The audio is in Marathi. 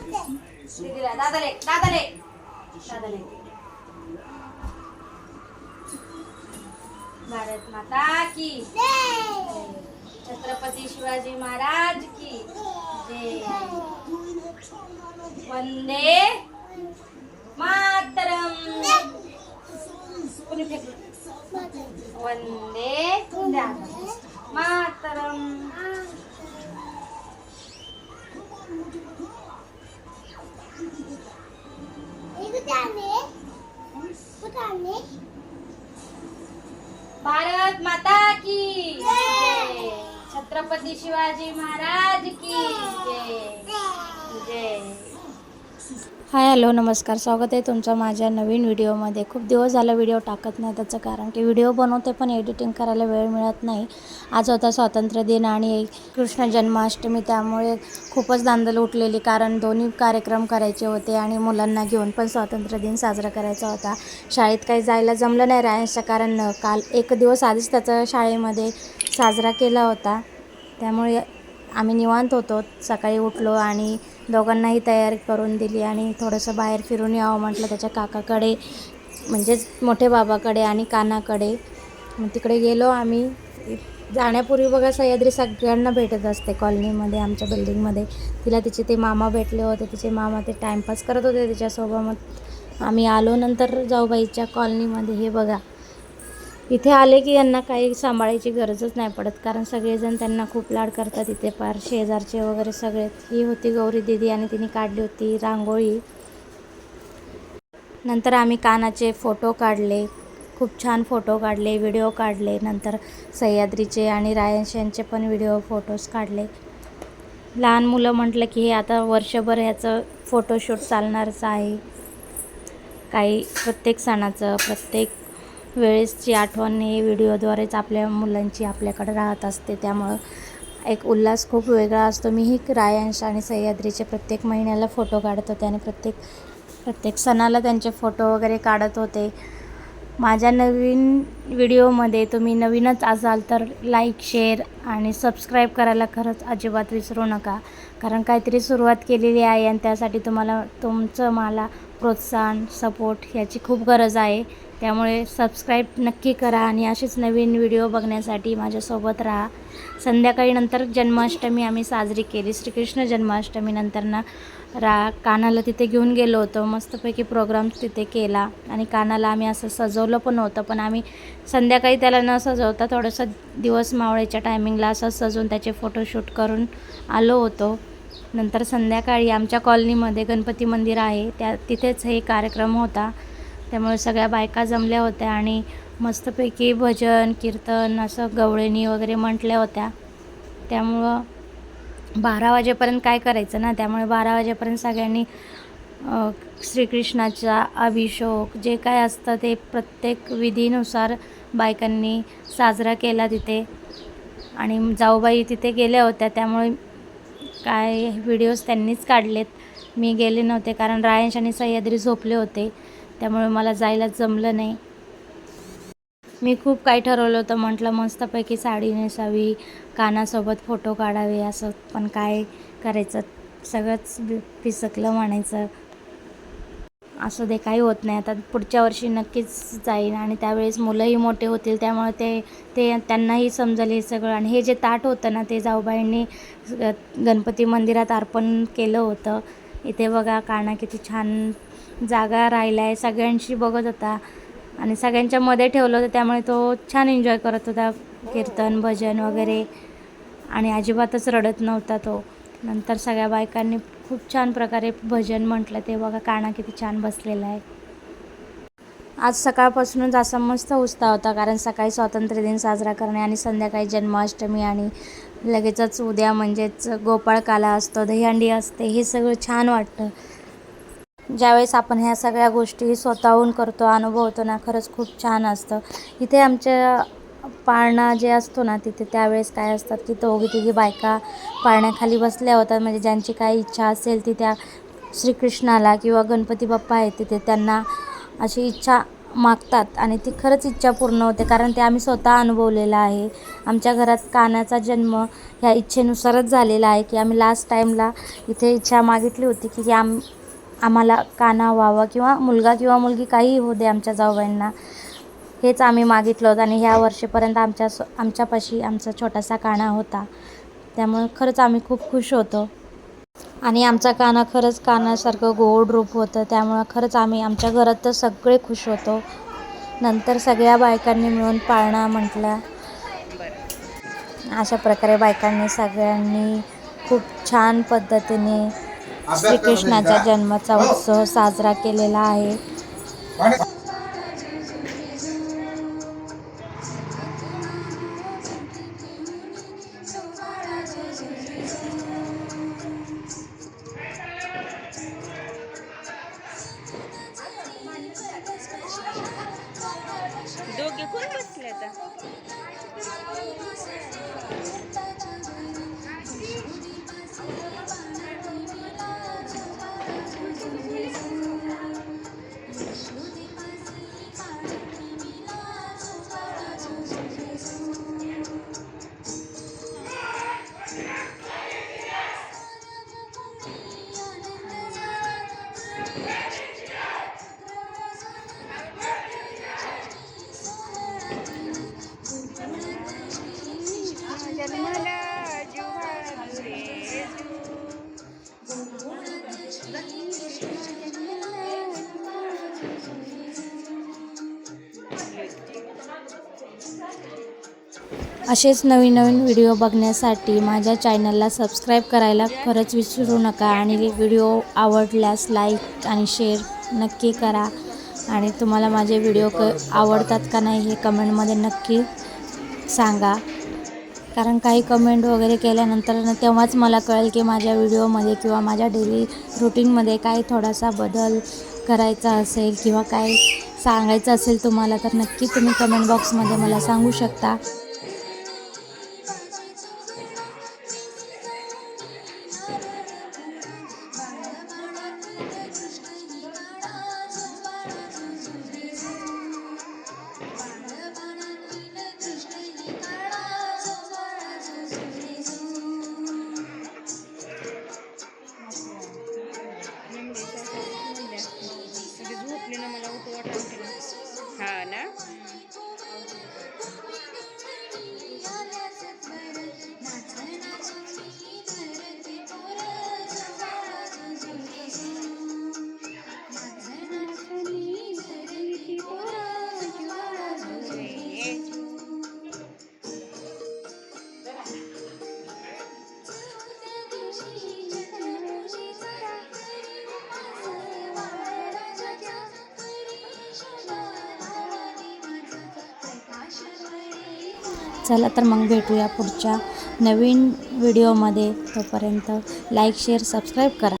दादाले दादाले. दादाले. भारत माता की. छत्रपती शिवाजी महाराज की. जय. वंदे मातरम. कुणी फेकलं? वंदे भारत माता की जय। छत्रपती शिवाजी महाराज की जय। जय। हाय हॅलो नमस्कार. स्वागत आहे तुमचं माझ्या नवीन व्हिडिओमध्ये. खूप दिवस झालं व्हिडिओ टाकत नाही त्याचं कारण की व्हिडिओ बनवते पण एडिटिंग करायला वेळ मिळत नाही. आज होता स्वातंत्र्य दिन आणि कृष्ण जन्माष्टमी त्यामुळे खूपच दांदल उठलेली कारण दोन्ही कार्यक्रम करायचे होते आणि मुलांना घेऊन पण स्वातंत्र्य दिन साजरा करायचा होता. शाळेत काही जायला जमलं नाही रायांच्या कारण काल एक दिवस आधीच त्याचा शाळेमध्ये साजरा केला होता. त्यामुळे आम्ही निवांत होतो. सकाळी उठलो आणि दोघांनाही तयारी करून दिली आणि थोडंसं बाहेर फिरून यावं म्हटलं त्याच्या काकाकडे म्हणजेच मोठे बाबाकडे आणि कानाकडे. मग तिकडे गेलो आम्ही. जाण्यापूर्वी बघा सह्याद्री सगळ्यांना भेटत असते कॉलनीमध्ये आमच्या बिल्डिंगमध्ये. तिला तिचे ते मामा भेटले होते तिचे मामा ते टाईमपास करत होते तिच्यासोबत. मग आम्ही आलो नंतर जाऊबाईच्या कॉलनीमध्ये हे बघा. इथे आले की यांना काही सांभाळायची गरजच नाही पडत कारण सगळेजण त्यांना खूप लाड करतात इथे पार शेजारचे वगैरे सगळे. ही होती गौरी दिदी आणि तिने काढली होती रांगोळी. नंतर आम्ही कानाचे फोटो काढले खूप छान फोटो काढले व्हिडिओ काढले. नंतर सह्याद्रीचे आणि रायन्स यांचे पण व्हिडिओ फोटोज काढले. लहान मुलं म्हटलं की हे आता वर्षभर ह्याचं फोटोशूट चालणारच आहे. काही प्रत्येक सणाचं प्रत्येक वेळेसची आठवण हे व्हिडिओद्वारेच आपल्या मुलांची आपल्याकडे राहत असते. त्यामुळं एक उल्हास खूप वेगळा असतो. मीही रायांश आणि सह्याद्रीचे प्रत्येक महिन्याला फोटो काढत. होते आणि प्रत्येक प्रत्येक सणाला त्यांचे फोटो वगैरे काढत होते. माझ्या नवीन व्हिडिओमध्ये तुम्ही नवीनच असाल तर लाईक शेअर आणि सबस्क्राईब करायला खरंच अजिबात विसरू नका. कारण काहीतरी सुरुवात केलेली आहे आणि त्यासाठी तुम्हाला तुमचं मला प्रोत्साहन सपोर्ट याची खूप गरज आहे. त्यामुळे सबस्क्राईब नक्की करा आणि असेच नवीन व्हिडिओ बघण्यासाठी माझ्यासोबत राहा. संध्याकाळी नंतर जन्माष्टमी आम्ही साजरी केली. श्रीकृष्ण जन्माष्टमीनंतर ना रा कानाला तिथे घेऊन गेलो होतो. मस्तपैकी प्रोग्राम तिथे केला आणि कानाला आम्ही असं सजवलं पण होतं पण आम्ही संध्याकाळी त्याला न सजवता थोडंसं दिवस मावळेच्या टायमिंगला असं सजवून त्याचे फोटोशूट करून आलो होतो. नंतर संध्याकाळी आमच्या कॉलनीमध्ये गणपती मंदिर आहे. त्या तिथेच हे कार्यक्रम होता. त्यामुळे सगळ्या बायका जमल्या होत्या आणि मस्तपैकी भजन कीर्तन असं गवळणी वगैरे म्हटल्या होत्या. त्यामुळं बारा वाजेपर्यंत काय करायचं ना? त्यामुळे बारा वाजेपर्यंत सगळ्यांनी श्रीकृष्णाचा अभिषेक जे काय असतं ते प्रत्येक विधीनुसार बायकांनी साजरा केला तिथे. आणि जाऊबाई तिथे गेल्या होत्या. त्यामुळे काय व्हिडिओज त्यांनीच काढलेत. मी गेले नव्हते कारण रायांश आणि सह्याद्री झोपले होते. त्यामुळे मला जायला जमलं नाही. मी खूप काही ठरवलं होतं. म्हटलं मस्तपैकी साडी नेसावी कानासोबत फोटो काढावे असं. पण काय करायचं? सगळंच पिसकलं म्हणायचं. असं दे काही होत नाही. आता पुढच्या वर्षी नक्कीच जाईन आणि त्यावेळेस मुलंही मोठे होतील त्यामुळे ते ते त्यांनाही समजेल हे सगळं. आणि हे जे ताट होतं ना ते जाऊबाईंनी ग- गणपती मंदिरात अर्पण केलं होतं. इथे बघा काना किती छान जागा राहिला आहे सगळ्यांशी बघत होता आणि सगळ्यांच्या मध्ये ठेवलं होतं. त्यामुळे तो छान एन्जॉय करत होता. कीर्तन भजन वगैरे. आणि अजिबातच रडत नव्हता तो. नंतर सगळ्या बायकांनी खूप छान प्रकारे भजन म्हटलं ते बघा काना किती छान बसलेला आहे. आज सकाळपासूनच असा मस्त उत्साह होता कारण सकाळी स्वातंत्र्य दिन साजरा करणे आणि संध्याकाळी जन्माष्टमी आणि लगेचच उद्या म्हणजेच गोपाळकाला असतो दहीहंडी असते हे सगळं छान वाटतं. ज्यावेळेस आपण ह्या सगळ्या गोष्टी स्वतःहून करतो अनुभवतो ना खरंच खूप छान असतं. इथे आमच्या पाळणा जे असतो ना तिथे त्यावेळेस काय असतात की दोघी तिघी बायका पाळण्याखाली बसल्या होतात. म्हणजे ज्यांची काय इच्छा असेल ती त्या श्रीकृष्णाला किंवा गणपती बाप्पा आहेत तिथे त्यांना अशी इच्छा मागतात. आणि ती खरंच इच्छा पूर्ण होते कारण ते आम्ही स्वतः अनुभवलेलं आहे. आमच्या घरात कानाचा जन्म ह्या इच्छेनुसारच झालेला आहे की आम्ही लास्ट टाईमला इथे इच्छा मागितली होती की की आम आम्हाला काना व्हावा किंवा मुलगा किंवा मुलगी काहीही होऊ दे आमच्या जाऊबाईंना. हेच आम्ही मागितलं होतं आणि ह्या वर्षीपर्यंत आमच्या स- आमच्यापाशी आमचा छोटासा काना होता. त्यामुळे खरंच आम्ही खूप खुश होतो. आणि आमचा काना खरंच कानासारखं गोड रूप होतं. त्यामुळं खरंच आम्ही आमच्या घरात तर सगळे खुश होतो. नंतर सगळ्या बायकांनी मिळून पाळणा म्हटला. अशा प्रकारे बायकांनी सगळ्यांनी खूप छान पद्धतीने श्रीकृष्णाच्या जन्माचा उत्सव साजरा केलेला आहे. असेच नवीन नवीन व्हिडिओ बघण्यासाठी माझ्या चॅनलला सबस्क्राईब करायला खरंच विसरू नका आणि व्हिडिओ आवडल्यास लाईक आणि शेअर नक्की करा. आणि तुम्हाला माझे व्हिडिओ क आवडतात का नाही हे कमेंटमध्ये नक्की सांगा. कारण काही कमेंट वगैरे केल्यानंतर तेव्हाच मला कळेल की माझ्या व्हिडिओमध्ये किंवा माझ्या डेली रुटीनमध्ये काही थोडासा बदल करायचा असेल किंवा काय सांगायचं असेल तुम्हाला तर नक्की तुम्ही कमेंट बॉक्समध्ये मला सांगू शकता. झोपली चला तर मग भेटूया पुढच्या नवीन व्हिडिओमध्ये. तोपर्यंत लाईक शेअर सबस्क्राईब करा.